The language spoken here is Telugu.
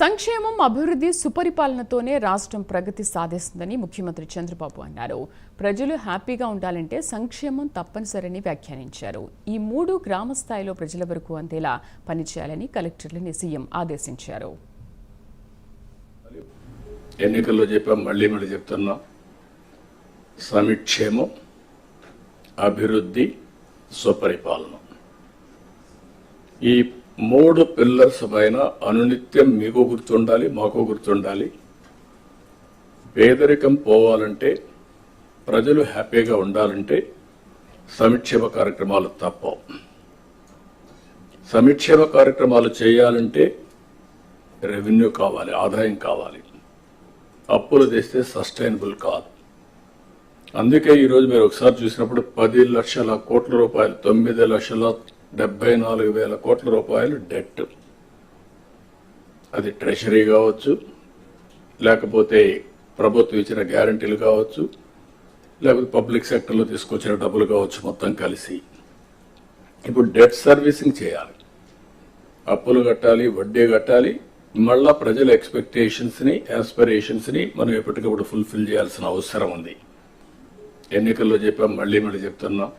సంక్షేమం అభివృద్ధి సుపరిపాలనతోనే రాష్ట్రం ప్రగతి సాధిస్తుందని ముఖ్యమంత్రి చంద్రబాబు అన్నారు. ప్రజలు హ్యాపీగా ఉండాలంటే సంక్షేమం తప్పనిసరని వ్యాఖ్యానించారు. ఈ మూడు గ్రామ స్థాయిలో ప్రజల వరకు అందేలా పనిచేయాలని కలెక్టర్లని సీఎం ఆదేశించారు. ఎన్నికల్లో చెప్పాం మళ్ళీ మళ్ళీ చెప్తున్నా. సమిక్షేమం అభివృద్ధి సుపరిపాలన. ఈ మూడు పిల్లర్స్ పైన అనునిత్యం మీకు గుర్తుండాలి మాకు గుర్తుండాలి. పేదరికం పోవాలంటే ప్రజలు హ్యాపీగా ఉండాలంటే సంక్షేమ కార్యక్రమాలు తప్పవు సంక్షేమ కార్యక్రమాలు చేయాలంటే రెవెన్యూ కావాలి ఆదాయం కావాలి. అప్పులు తెస్తే సస్టైనబుల్ కాదు. అందుకే ఈరోజు మీరు ఒకసారి చూసినప్పుడు పది లక్షల కోట్ల రూపాయలు తొమ్మిది లక్షల డెబ్బై నాలుగు వేల కోట్ల రూపాయలు డెట్. అది ట్రెషరీ కావచ్చు లేకపోతే ప్రభుత్వం ఇచ్చిన గ్యారంటీలు కావచ్చు లేకపోతే పబ్లిక్ సెక్టర్లో తీసుకొచ్చిన డబ్బులు కావచ్చు మొత్తం కలిసి. ఇప్పుడు డెట్ సర్వీసింగ్ చేయాలి. అప్పులు కట్టాలి వడ్డీ కట్టాలి మళ్ళా ప్రజల ఎక్స్పెక్టేషన్స్ని యాస్పిరేషన్స్ని మనం ఎప్పటికప్పుడు ఫుల్ఫిల్ చేయాల్సిన అవసరం ఉంది. ఎన్నికల్లో చెప్పాం మళ్ళీ మళ్ళీ చెప్తున్నాం.